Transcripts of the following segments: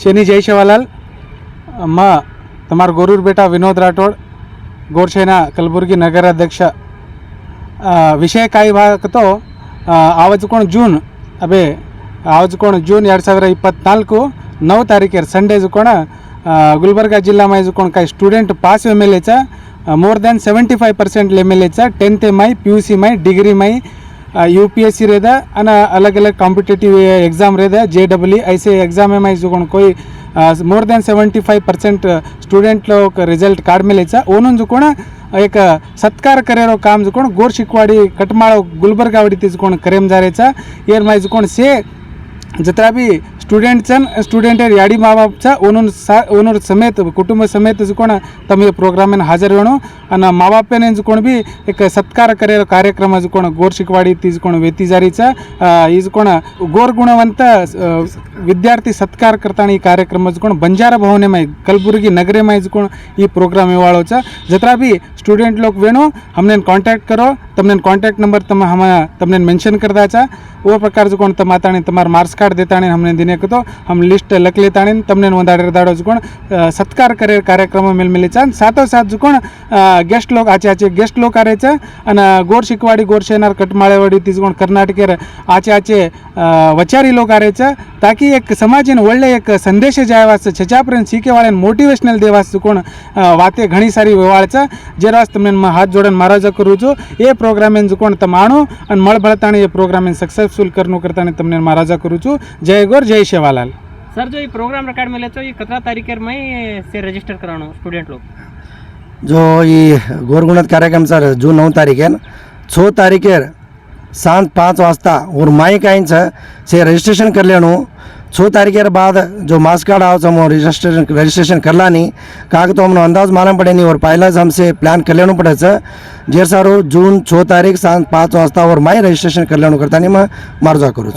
శని జయశివలాల్ మా ತಮ್ಮಾರು ಗೊರೂರು ಬೇಟ ವಿನೋದ್ ರಾಠೋಡ್ గోర్షైన కలబుర్గి నగర అధ్యక్ష విషయ ಕಾಯಿಭಾಗತೋ ಆವಜ್ಕೋಣ ಜೂನ್ ಅಬೇ ಆವಜ್ಕೋಣ ಜೂನ್ ಎರಡು ಸಾವಿರ ಇಪ್ಪತ್ನಾಲ್ಕು ನವ ತಾರೀಕಿಗೆ ಸಂಡೇಜ್ಕೋಣ ಗುಲ್ಬರ್ಗ ಜಿಲ್ಲಾ ಮೈಜ್ಕೋಣ ಕಾಯಿ student pass M L H more than seventy five percent M L H tenth M I P U C my degree ಮೈ યુપીએસસી રહેતા અને અલગ અલગ કોમ્પિટેટિવ એક્ઝામ રહેતા જે ડબલઈ એસે એક્ઝામ એમાં જોಕೊಂಡು કોઈ more than seventy five percent ಸ್ಟೂಡೆಂಟ್ಲ result ಕಡಿಮೆ ಲೈಸ ಓನೊಂದು ಕೂಡ ಏಕ ಸತ್ಕಾರ ಕರೆಯೋ ಕಾಮ್ ಜುಕೊಂಡು ಗೋರ್ ಶಿಕ್ವಾಡಿ ಕಟ್ ಮಾಡೋ ಗುಲ್ಬರ್ಗ ಹೊಡಿ ತಿಸ್ಕೊಂಡು ಕರೆಯಂ ಜಾರೇಚ ಏರ್ ಮೈ ಜುಕೊಂಡು ಸೇ ಜತ್ರ ಬಿ સ્ટુડન્ટ છે ને સ્ટુડન્ટે યાડી મા બાપ છે, ઓનું ઓનું સમેત, કુટુંબ સમેત કોણ, તમે પ્ರೋಗ್ರಾಮಿನ ಹಾಜರಿವನು અને મા બાપેને જ કોણ બી એક સત્કાર કરેલો કાર્યક્રમ જ કોણ, ગોર શીખવાડી જ કોણ વેતી જારી છે. એ જ કોણ, ગોર ગુણવંત વિદ્યાર્થી સત્કાર કરતા એ કાર્યક્રમ જ કોણ, બંજારા ભવનેમાં કલબુર્ગી નગરેમાં જ કોણ એ પ્રોગ્રામ એવાળો છે. જતરા બી સ્ટુડન્ટ લોક વેણો, અમને કોન્ટેક્ટ કરો, તમને કોન્ટેક્ટ નંબર તમે હમણાં તમને મેન્શન કરતા છે ઓ પ્રકાર જ કોણ તમાતાને તમારા માર્ક્સ કાર્ડ દેતાને અમને દિને ಕೀತೋ ಹಮ್ ಲಿಸ್ಟ್ ಲಕ್ ಲೇತಾಣಿನ್ ತಮ್ನೆ ಒಂದಾಡ ರದಾಡೋ ಜುಕೋಣ ಸತ್ಕಾರ ಕರೆ ಕಾರ್ಯಕ್ರಮ ಮೇಲ್ ಮೇಲಿ ಚಾನ್ ಸಾಥೋ ಸಾಥ್ ಜುಕೋಣ ಗೆಸ್ಟ್ ಲೋಕ್ ಆಚೆ ಆಚೆ ಗೆಸ್ಟ್ ಲೋಕ್ ಆರೆ ಚ ಅನ ಗೋರ್ ಶಿಕ್ವಾಡಿ ಗೋರ್ ಶೇನಾರ್ ಕಟ್ಮಾಳೆವಾಡಿ ತಿಸ್ಕೊಂಡು ಕರ್ನಾಟಕರ ಆಚೆ ಆಚೆ ವಚಾರಿ ಲೋಕ ಆರೆ ಚ ತಾಕಿ ಎಕ್ ಸಮಾಜನ ಒಳ್ಳೆ ಎಕ್ ಸಂದೇಶ ಜಾಯವಾಸ್ છેચાપરેન શીખેવાળાને મોટિવેશનલ દેવાસ કોણ વાતે ઘણી સારી વ્યવહાર છે જે રાસ તમને હાથ જોડન મહારાજા કરું છું એ પ્રોગ્રામે કોણ તમાણો અને મળભળતાણી એ પ્રોગ્રામે સક્સેસફુલ કરનું કરતાને તમને મહારાજા કરું છું જય ગોર જય सेवा वाला सर जो ये प्रोग्राम रिकॉर्ड मिले तो ये कतरा तारीख में ही से रजिस्टर कराना स्टूडेंट लोग. जो ये गोरगुणत कार्यक्रम सर जो नौ तारीख है ना छः तारीख है सात पाँच वास्ता और माई का इंच से रजिस्ट्रेशन कर लेना. छः तारीख के बाद जो मास्क कार्ड आओ हम रजिस्ट्रेशन रजिस्ट्रेशन कर लानी. काक तो हमने अंदाज मालूम पड़े नहीं और पहला से हमसे प्लान कर लेना पड़े सर. जे सारो जून छः तारीख सात पाँच वास्ता और माई रजिस्ट्रेशन कर लेना करता नहीं मैं मार्जा करूँ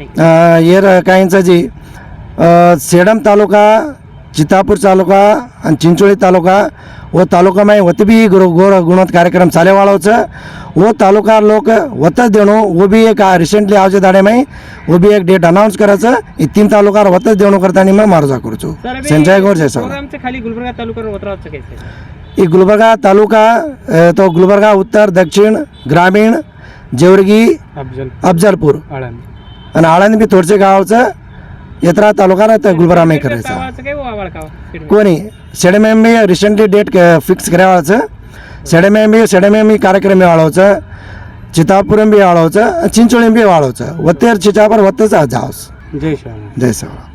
हे जे सेडम तालुका चितापूर तालुका आणि चिंचोळी तालुका व तालुका होते बी गुरु गोर गुणवत कार्यक्रम चाले वाळवचं वो तालुका लोक होतच देणो वो बी एक रिसेंटली आवजे दाडेमाई वो बी एक डेट अनाऊन्स करायचं. हे तीन तालुका होतच देणो करता आणि मग मारुजा करतो संजय गोर जय ही गुलबर्गा तालुका तो गुलबर्गा उत्तर दक्षिण ग्रामीण जेवर्गी अफजलपूर. आणि आळंद बी थोडसे गावचं येत्रा तालुका तर गुलबर्गामध्ये करायचं आवाज काय का कोणी? सेडेमेम बी रिसेंटली डेट फिक्स करावाचं. सेडेमेम बी सेडेमेम बी कार्यक्रम बी वाळवचं चितापुरम बी वाळवचं चिंचोळी बी वाळवचं वत्तेर चिचापर वत्तच जावस जय शेवालाल जय सवाळा